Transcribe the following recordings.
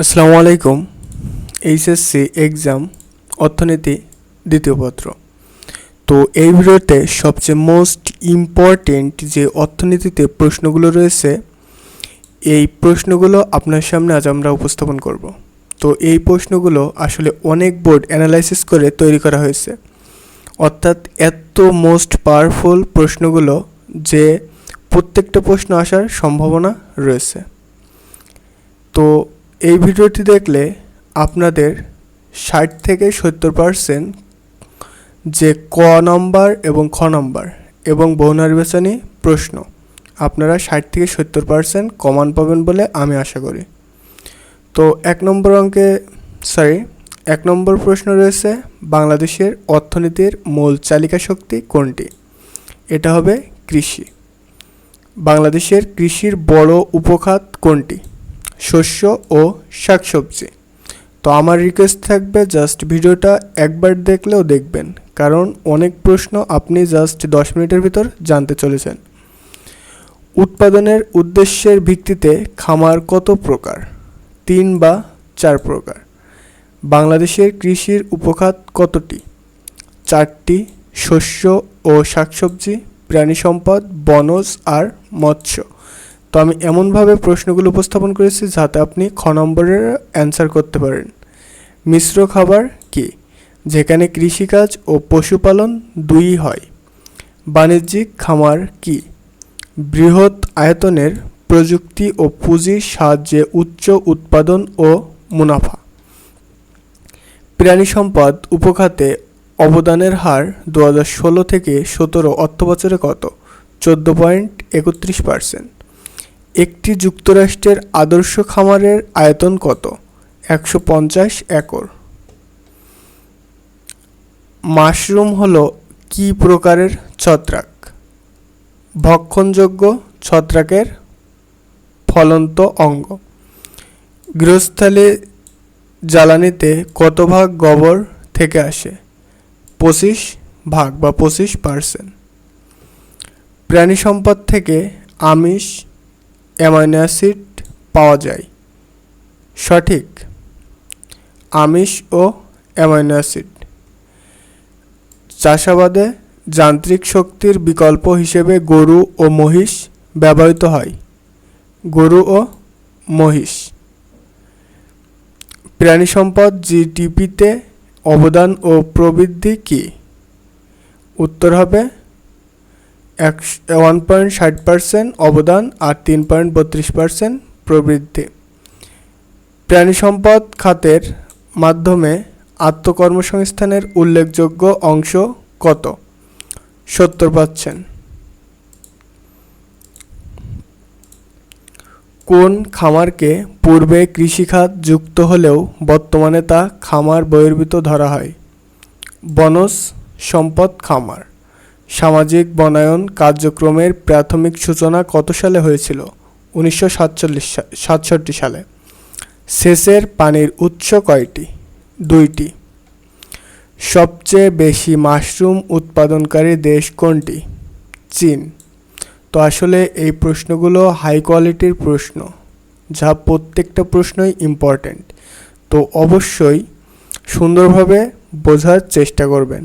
আসসালামু আলাইকুম, HSC exam, অর্থনীতি, দ্বিতীয় পত্র। তো এই ভিডিওতে সবচেয়ে মোস্ট ইম্পর্টেন্ট যে অর্থনীতিতে প্রশ্নগুলো রয়েছে, এই প্রশ্নগুলো আপনার সামনে আজ আমরা উপস্থাপন করব। তো এই প্রশ্নগুলো আসলে অনেক বোর্ড অ্যানালাইসিস করে তৈরি করা হয়েছে। অর্থাৎ এত মোস্ট পাওয়ারফুল প্রশ্নগুলো যে প্রত্যেকটা প্রশ্ন আসার সম্ভাবনা রয়েছে। তো এই ভিডিওটি দেখলে আপনাদের ষাট থেকে সত্তর পার্সেন্ট যে ক নম্বর এবং খ নম্বর এবং বহু নির্বাচনী প্রশ্ন আপনারা ষাট থেকে সত্তর পার্সেন্ট কমান পাবেন বলে আমি আশা করি। তো এক নম্বর অঙ্কে সরি এক নম্বর প্রশ্ন রয়েছে, বাংলাদেশের অর্থনীতির মূল চালিকা শক্তি কোনটি? এটা হবে কৃষি। বাংলাদেশের কৃষির বড় উপখাত কোনটি? শস্য ও শাকসবজি। তো আমার রিকোয়েস্ট থাকবে জাস্ট ভিডিওটা একবার দেখলেও দেখবেন, কারণ অনেক প্রশ্ন আপনি জাস্ট দশ মিনিটের ভিতর জানতে চলেছেন। উৎপাদনের উদ্দেশ্যের ভিত্তিতে খামার কত প্রকার? তিন বা চার প্রকার। বাংলাদেশের কৃষির উপখাত কতটি? চারটি শস্য ও শাকসবজি, প্রাণী সম্পদ, বনজ আর মৎস্য। তো আমি এমনভাবে প্রশ্নগুলো উপস্থাপন করেছি যাতে আপনি খ নম্বরের অ্যান্সার করতে পারেন। মিশ্র খাবার কি? যেখানে কৃষিকাজ ও পশুপালন দুই হয়। বাণিজ্যিক খামার কি? বৃহৎ আয়তনের প্রযুক্তি ও পুঁজির সাহায্যে উচ্চ উৎপাদন ও মুনাফা। প্রাণী সম্পদ উপখাতে অবদানের হার দু থেকে সতেরো অর্থবছরে কত? চোদ্দ পয়েন্ট একত্রিশ পার্সেন্ট একটি যুক্তরাষ্ট্রের আদর্শ খামারের আয়তন কত? একশো পঞ্চাশ একর। মাশরুম হল কি প্রকারের ছত্রাক? ভক্ষণযোগ্য ছত্রাকের ফলন্ত অঙ্গ। গৃহস্থলে জ্বালানিতে কত ভাগ গোবর থেকে আসে? পঁচিশ ভাগ বা পঁচিশ পার্সেন্ট। প্রাণী সম্পদ থেকে আমিষ অ্যামাইনো অ্যাসিড পাওয়া যায়। সঠিক। আমিষ ও অ্যামাইনো অ্যাসিড। চাষাবাদে যান্ত্রিক শক্তির বিকল্প হিসেবে গরু ও মহিষ ব্যবহৃত হয়। গরু ও মহিষ। প্রাণী সম্পদ জিডিপিতে অবদান ও প্রবৃদ্ধি কী? উত্তর হবে এক ওয়ান পয়েন্ট ষাট পার্সেন্ট অবদান আর তিন পয়েন্ট বত্রিশ পার্সেন্ট প্রবৃদ্ধি। প্রাণী সম্পদ খাতের মাধ্যমে আত্মকর্মসংস্থানের উল্লেখযোগ্য অংশ কত? সত্তর পাচ্ছেন কোন খামারকে পূর্বে কৃষিখাত যুক্ত হলেও বর্তমানে তা খামার বহির্ভূত ধরা হয়? বনজ সম্পদ খামার। সামাজিক বনায়ন কার্যক্রমের প্রাথমিক সূচনা কত সালে হয়েছিল? উনিশশো সাতচল্লিশ সালে। সেচের পানির উৎস কয়টি? দুইটি। সবচেয়ে বেশি মাশরুম উৎপাদনকারী দেশ কোনটি? চীন। তো আসলে এই প্রশ্নগুলো হাই কোয়ালিটির প্রশ্ন, যা প্রত্যেকটা প্রশ্নই ইম্পর্ট্যান্ট তো অবশ্যই সুন্দরভাবে বোঝার চেষ্টা করবেন।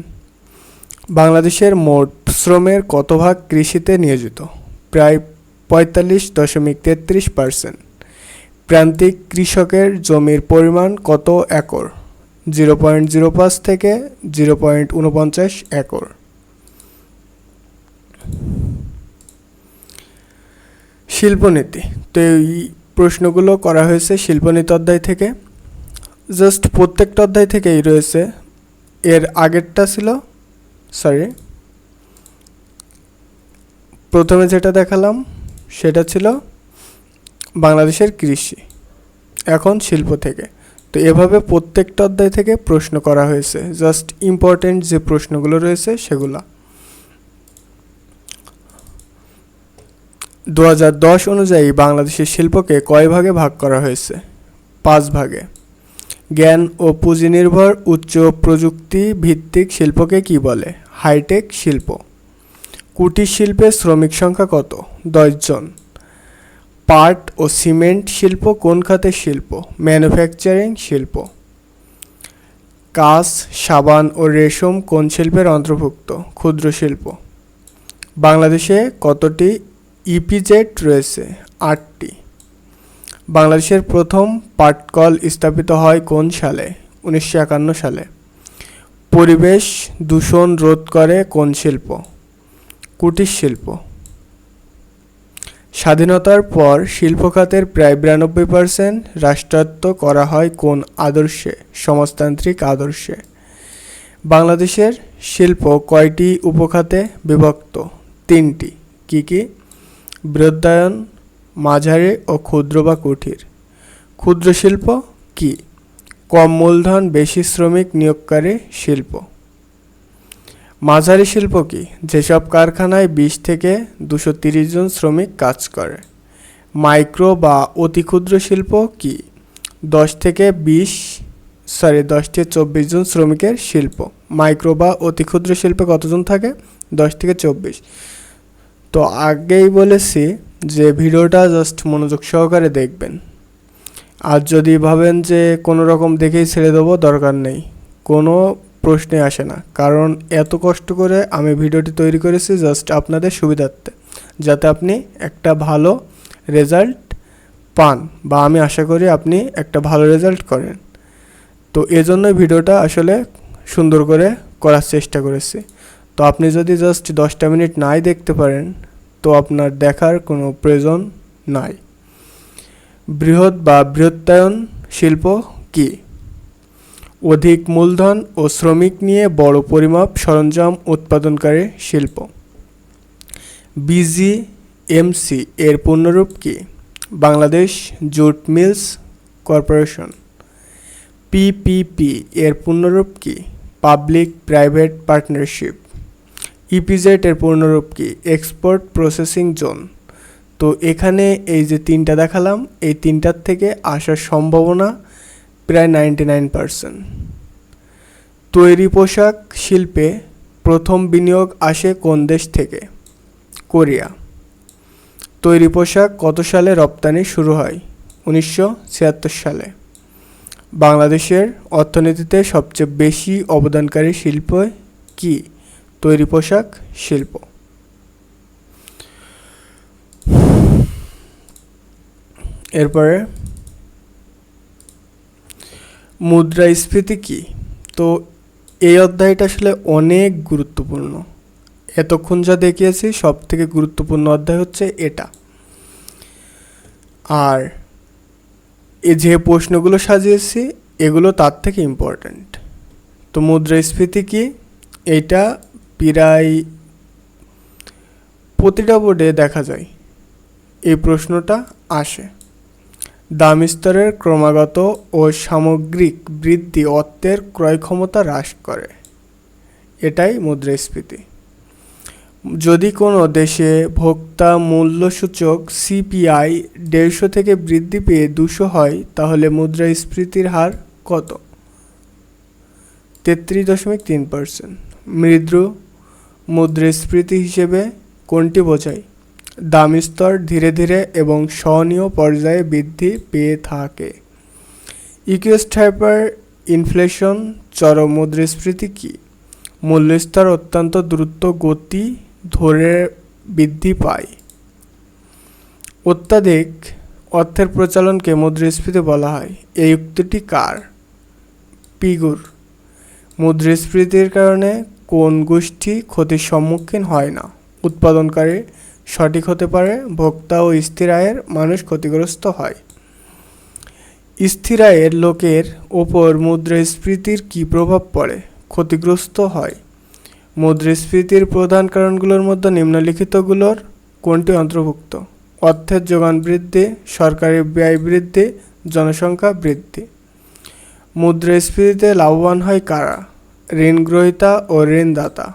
বাংলাদেশের মোট শ্রমের কত ভাগ কৃষিতে নিয়োজিত? প্রায় পঁয়তাল্লিশ দশমিক তেত্রিশ পার্সেন্ট। প্রান্তিক কৃষকের জমির পরিমাণ কত একর? জিরো পয়েন্ট জিরো পাঁচ থেকে জিরো পয়েন্ট উনপঞ্চাশ একর। শিল্পনীতি। তো এই প্রশ্নগুলো করা হয়েছে শিল্পনীতি অধ্যায় থেকে। জাস্ট প্রত্যেকটা অধ্যায় থেকেই রয়েছে। এর আগেরটা ছিল সরি প্রথমে যেটা দেখালাম, সেটা ছিল বাংলাদেশের কৃষি, এখন শিল্প থেকে। তো এভাবে প্রত্যেকটা অধ্যায় থেকে প্রশ্ন করা হয়েছে। জাস্ট ইম্পর্টেন্ট যে প্রশ্নগুলো রয়েছে, সেগুলো। দু অনুযায়ী বাংলাদেশের শিল্পকে কয় ভাগে ভাগ করা হয়েছে? পাঁচ ভাগে। জ্ঞান ও পুঁজি নির্ভর উচ্চ প্রযুক্তি ভিত্তিক শিল্পকে কি বলে? হাইটেক শিল্প। কুটির শিল্পে শ্রমিক সংখ্যা কত? দশজন পাট ও সিমেন্ট শিল্প কোন খাতের শিল্প? ম্যানুফ্যাকচারিং শিল্প। কাঁচ, সাবান ও রেশম কোন শিল্পের অন্তর্ভুক্ত? ক্ষুদ্র শিল্প। বাংলাদেশে কতটি ইপিজেড রয়েছে? আটটি। বাংলাদেশের প্রথম পাটকল স্থাপিত হয় কোন সালে? উনিশশো একান্ন সালে। পরিবেশ দূষণ রোধ করে কোন শিল্প? কুটির শিল্প। স্বাধীনতার পর শিল্প খাতের প্রায় বিরানব্বই পার্সেন্ট রাষ্ট্রায়ত্ত করা হয় কোন আদর্শে? সমাজতান্ত্রিক আদর্শে। বাংলাদেশের শিল্প কয়টি উপখাতে বিভক্ত? তিনটি। কি কি? বৃদ্ধায়ন মাঝারি ও ক্ষুদ্র বা কুঠির। ক্ষুদ্র শিল্প কি? কম মূলধন, বেশি শ্রমিক, নিয়োগকারী শিল্প। মাঝারি শিল্প কি? যেসব কারখানায় বিশ থেকে দুশো তিরিশ জন শ্রমিক কাজ করে। মাইক্রো বা অতি ক্ষুদ্র শিল্প কি? দশ থেকে বিশ, সরি, দশ থেকে চব্বিশ জন শ্রমিকের শিল্প। মাইক্রো বা অতি ক্ষুদ্র শিল্পে কতজন থাকে? দশ থেকে চব্বিশ। তো আগেই বলেছি যে ভিডিওটা জাস্ট মনোযোগ সহকারে দেখবেন। আর যদি ভাবেন যে কোনো রকম দেখেই ছেড়ে দেবো, দরকার নেই। কোনো প্রশ্নে আসে না। কারণ এত কষ্ট করে আমি ভিডিওটি তৈরি করেছি জাস্ট আপনাদের সুবিধার্থে, যাতে আপনি একটা ভালো রেজাল্ট পান বা আমি আশা করি আপনি একটা ভালো রেজাল্ট করেন। তো এজন্যই ভিডিওটা আসলে সুন্দর করে করার চেষ্টা করেছি। তো আপনি যদি জাস্ট দশটা মিনিট নাই দেখতে পারেন তো আপনার দেখার কোনো প্রয়োজন নাই। বৃহৎ বা বৃহত্তায়ন শিল্প কি? অধিক মূলধন ও শ্রমিক নিয়ে বড় পরিমাপ সরঞ্জাম উৎপাদনকারী শিল্প। বিজি বিজিএমসি এর পূর্ণরূপ কি? Bangladesh jute mills corporation. PPP এর পূর্ণরূপ কি? Public private partnership. ইপিজেড এর পূর্ণরূপ কি? এক্সপোর্ট প্রসেসিং জোন তো এখানে এই যে তিনটা দেখালাম, এই তিনটার থেকে আসার সম্ভাবনা প্রায় নাইনটি নাইন পারসেন্ট তৈরি পোশাক শিল্পে প্রথম বিনিয়োগ আসে কোন দেশ থেকে? কোরিয়া। তৈরি পোশাক কত সালে রপ্তানি শুরু হয়? উনিশশো ছিয়াত্তর সালে। বাংলাদেশের অর্থনীতিতে সবচেয়ে বেশি অবদানকারী শিল্প কি? তৈরি পোশাক, শিল্প। এরপরে, মুদ্রাস্ফীতি কি? তো এই অধ্যায়টা আসলে অনেক গুরুত্বপূর্ণ। এতক্ষণ যা দেখিয়েছি, সব থেকে গুরুত্বপূর্ণ অধ্যায় হচ্ছে এটা। আর এ যে প্রশ্নগুলো সাজিয়েছি, এগুলো তার থেকে ইম্পর্ট্যান্ট তো মুদ্রাস্ফীতি কি? এটা প্রায় প্রতিটা বোর্ডে দেখা যায়, এই প্রশ্নটা আসে। দাম স্তরের ক্রমাগত ও সামগ্রিক বৃদ্ধি অর্থের ক্রয় ক্ষমতা হ্রাস করে। এটাই মুদ্রাস্ফীতি যদি কোনো দেশে ভোক্তা মূল্যসূচক সিপিআই দেড়শো থেকে বৃদ্ধি পেয়ে দুশো হয়, তাহলে মুদ্রাস্ফীতির হার কত? তেত্রিশ দশমিক তিন পার্সেন্ট। মৃদু মুদ্রাস্ফীতি হিসেবে কোনটি বোঝায়? দাম স্তর ধীরে ধীরে এবং সহনীয় পর্যায়ে বৃদ্ধি পেয়ে থাকে। ইকুয়েস্ট হাইপার ইনফ্লেশন, চরম মুদ্রাস্ফীতি কি? মূল্যস্তর অত্যন্ত দ্রুত গতি ধরে বৃদ্ধি পায়। অত্যাধিক অর্থের প্রচলনকে মুদ্রাস্ফীতি বলা হয়। এই উক্তিটি কার? পিগুর। মুদ্রাস্ফীতির কারণে কোন গোষ্ঠী ক্ষতির সম্মুখীন হয় না? উৎপাদনকারী সঠিক হতে পারে, ভোক্তা ও স্থির আয়ের মানুষ ক্ষতিগ্রস্ত হয়। স্থির আয়ের লোকের ওপর মুদ্রাস্ফীতির কী প্রভাব পড়ে? ক্ষতিগ্রস্ত হয়। মুদ্রাস্ফীতির প্রধান কারণগুলোর মধ্যে নিম্নলিখিতগুলোর কোনটি অন্তর্ভুক্ত? অর্থের যোগান বৃদ্ধি, সরকারি ব্যয় বৃদ্ধি, জনসংখ্যা বৃদ্ধি। মুদ্রাস্ফীতিতে লাভবান হয় কারা? ঋণ গ্রহীতা ও ঋণদাতা,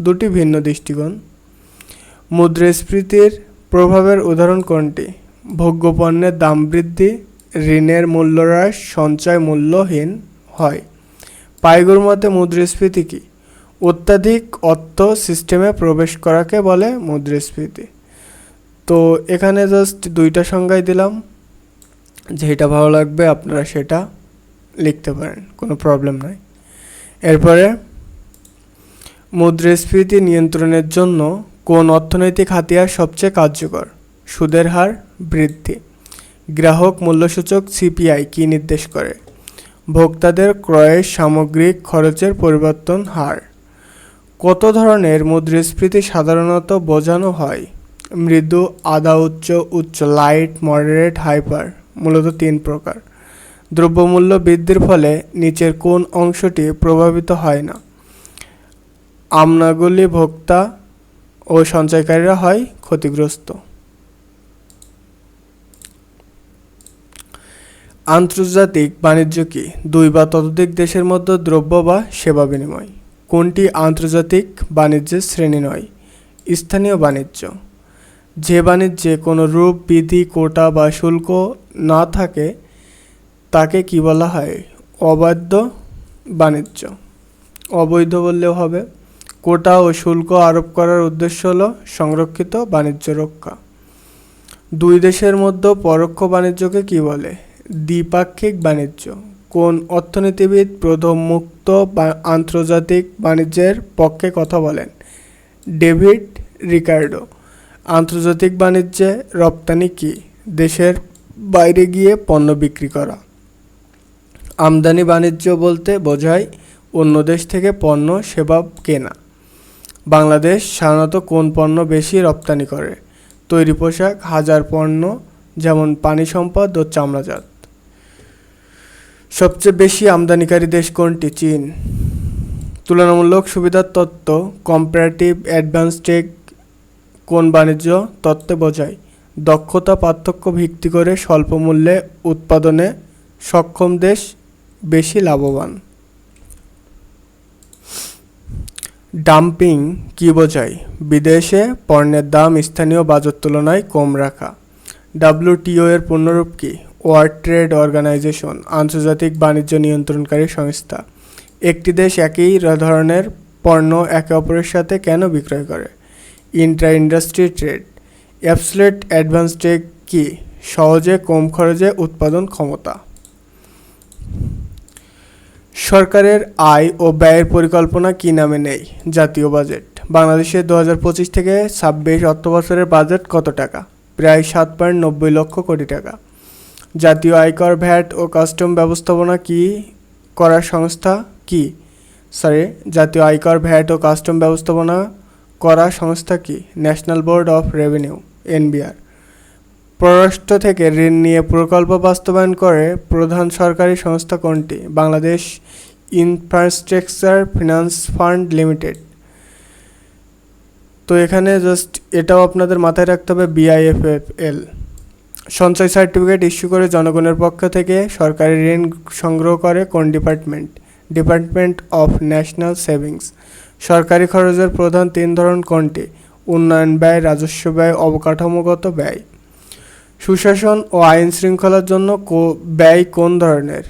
দুটি ভিন্ন দৃষ্টিকোণ। মুদ্রাস্ফীতির প্রভাবের উদাহরণ কোনটি? ভোগ্যপণ্যের দাম বৃদ্ধি, ঋণের মূল্য হ্রাস সঞ্চয় মূল্যহীন হয়। পাইগুর মতে মুদ্রাস্ফীতি কি? অত্যাধিক অর্থ সিস্টেমে প্রবেশ করাকে বলে মুদ্রাস্ফীতি। তো এখানে জাস্ট দুইটা সংজ্ঞায় দিলাম। যেটা ভালো লাগবে আপনারা সেটা লিখতে পারেন, কোনো প্রবলেম নাই। এরপরে, মুদ্রাস্ফীতি নিয়ন্ত্রণের জন্য কোন অর্থনৈতিক হাতিয়ার সবচেয়ে কার্যকর? সুদের হার বৃদ্ধি। গ্রাহক মূল্যসূচক সিপিআই কী নির্দেশ করে? ভোক্তাদের ক্রয়ের সামগ্রিক খরচের পরিবর্তন হার। কত ধরনের মুদ্রাস্ফীতি সাধারণত বোঝানো হয়? মৃদু আদা উচ্চ উচ্চ, লাইট, মডারেট, হাইপার, মূলত তিন প্রকার। দ্রব্যমূল্য বৃদ্ধির ফলে নিচের কোন অংশটি প্রভাবিত হয় না। আমনাগুলি ভোক্তা ও সঞ্চয়কারীরা হয় ক্ষতিগ্রস্ত। আন্তর্জাতিক বাণিজ্য কি? দুই বা ততোধিক দেশের মধ্যে দ্রব্য বা সেবা বিনিময়। কোনটি আন্তর্জাতিক বাণিজ্যের শ্রেণি নয়? স্থানীয় বাণিজ্য। যে বাণিজ্যে কোনো রূপ, বিধি, কোটা বা শুল্ক না থাকে তাকে কি বলা হয়? অবাধ্য বাণিজ্য। অবৈধ বললেও হবে। কোটা ও শুল্ক আরোপ করার উদ্দেশ্য হল সংরক্ষিত বাণিজ্য রক্ষা। দুই দেশের মধ্যে পরোক্ষ বাণিজ্যকে কি বলে? দ্বিপাক্ষিক বাণিজ্য। কোন অর্থনীতিবিদ প্রথম মুক্ত আন্তর্জাতিক বাণিজ্যের পক্ষে কথা বলেন? David Ricardo. আন্তর্জাতিক বাণিজ্যে রপ্তানি কি? দেশের বাইরে গিয়ে পণ্য বিক্রি করা। আমদানি বাণিজ্য বলতে বোঝায় অন্য দেশ থেকে পণ্য, সেবা কেনা। বাংলাদেশ সাধারণত কোন পণ্য বেশি রপ্তানি করে? তৈরি পোশাক, হাজার পণ্য, যেমন পানি সম্পদ ও চামড়াজাত। সবচেয়ে বেশি আমদানিকারী দেশ কোনটি? চীন। তুলনামূলক সুবিধার তত্ত্ব কম্পারেটিভ অ্যাডভান্স টেক কোন বাণিজ্য তত্ত্বে বোঝায়? দক্ষতা পার্থক্য ভিত্তি করে স্বল্প মূল্যে উৎপাদনে সক্ষম দেশ বেশি লাভবান। ডাম্পিং কি বোঝায়? বিদেশে পণ্যের দাম স্থানীয় বাজার তুলনায় কম রাখা। ডাব্লিউটিও এর পূর্ণরূপ কি? ওয়ার্ল্ড ট্রেড অর্গানাইজেশন, আন্তর্জাতিক বাণিজ্য নিয়ন্ত্রণকারী সংস্থা। একটি দেশ একই ধরনের পণ্য একে অপরের সাথে কেন বিক্রয় করে? Intra industry trade absolute advantage trade কি? সহজে, কম খরচে উৎপাদন ক্ষমতা। সরকারের আয় ও ব্যয়ের পরিকল্পনা কি নামে নেই? জাতীয় বাজেট। বাংলাদেশের দু হাজার পঁচিশ থেকে ছাব্বিশ অর্থ বছরের বাজেট কত টাকা? প্রায় সাত পয়েন্ট নব্বই লক্ষ কোটি টাকা। জাতীয় আয়কর ভ্যাট ও কাস্টম ব্যবস্থাপনা কি করার সংস্থা? কি? সরি জাতীয় আয়কর ভ্যাট ও কাস্টম ব্যবস্থাপনা করা সংস্থা কি? National board of revenue, NBR. পররাষ্ট্র থেকে ঋণ নিয়ে প্রকল্প বাস্তবায়ন করে প্রধান সরকারি সংস্থা কোনটি? Bangladesh infrastructure finance fund limited. তো এখানে জাস্ট এটাও আপনাদের মাথায় রাখতে হবে বিআইএফএফএল সঞ্চয় সার্টিফিকেট ইস্যু করে জনগণের পক্ষ থেকে সরকারি ঋণ সংগ্রহ করে কোন department? Department of national savings. সরকারি খরচের প্রধান তিন ধরন কোনটি? উন্নয়ন ব্যয়, রাজস্ব ব্যয়, অবকাঠামোগত ব্যয়। সুশাসন ও আইন শৃঙ্খলার জন্য ব্যয় কোন ধরনের?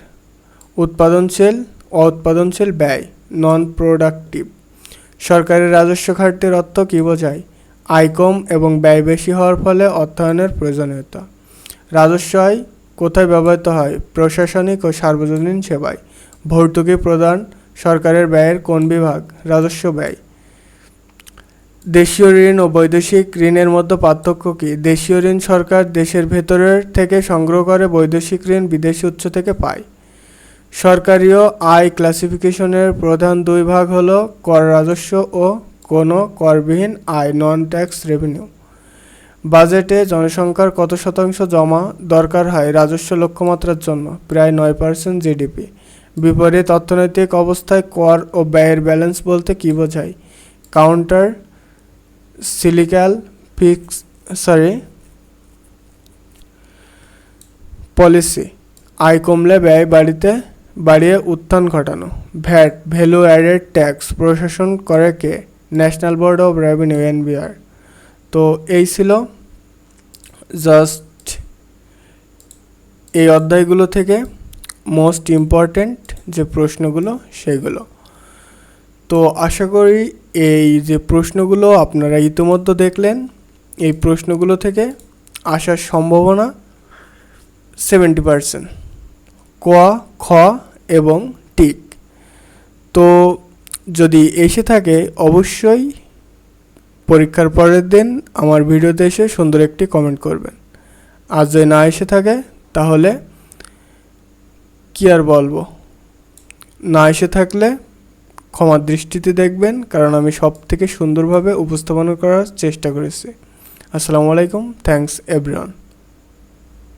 উৎপাদনশীল, অউৎপাদনশীল ব্যয় নন প্রোডাক্টিভ সরকারের রাজস্ব ঘাটতির অর্থ কী বোঝায়? আয় কম এবং ব্যয় বেশি হওয়ার ফলে অর্থায়নের প্রয়োজনীয়তা। রাজস্ব আয় কোথায় ব্যবহৃত হয়? প্রশাসনিক ও সার্বজনীন সেবায়। ভর্তুকি প্রদান, সরকারের ব্যয়ের কোন বিভাগ? রাজস্ব ব্যয়। দেশীয় ঋণ ও বৈদেশিক ঋণের মধ্যে পার্থক্য কী? দেশীয় ঋণ সরকার দেশের ভেতরের থেকে সংগ্রহ করে বৈদেশিক ঋণ বিদেশি উৎস থেকে পায়। সরকারিও আয় ক্লাসিফিকেশনের প্রধান দুই ভাগ হলো কর রাজস্ব ও কোনো করবিহীন আয় নন ট্যাক্স রেভিনিউ বাজেটে জনসংখ্যার কত শতাংশ জমা দরকার হয় রাজস্ব লক্ষ্যমাত্রার জন্য? প্রায় নয় পার্সেন্ট জিডিপি বিপরীত অর্থনৈতিক অবস্থায় কর ও ব্যয়ের ব্যালেন্স বলতে কী বোঝায়? Counter cyclical fix sorry policy, আয় কমলে ব্যয় বাড়িতে বাড়িয়ে উত্থান ঘটানো। ভ্যাট, ভ্যালু অ্যাডেড ট্যাক্স, প্রশাসন করে কে? National board of revenue, NBR. তো এই ছিল জাস্ট এই অধ্যায়গুলো থেকে মোস্ট ইম্পর্ট্যান্ট যে প্রশ্নগুলো, সেগুলো। তো আশা করি এই যে প্রশ্নগুলো আপনারা ইতিমধ্যে দেখলেন, এই প্রশ্নগুলো থেকে আসার সম্ভাবনা সেভেন্টি পারসেন্ট ক, খ এবং টিক তো যদি এসে থাকে, অবশ্যই পরীক্ষার পরের দিন আমার ভিডিওতে এসে সুন্দর একটি কমেন্ট করবেন। আর যদি না এসে থাকে, তাহলে কি আর বলব? না এসে থাকলে ক্ষমার দৃষ্টিতে দেখবেন, কারণ আমি সব থেকে সুন্দরভাবে উপস্থাপনা করার চেষ্টা করেছি। আসসালামু আলাইকুম থ্যাংকস এভরিওয়ান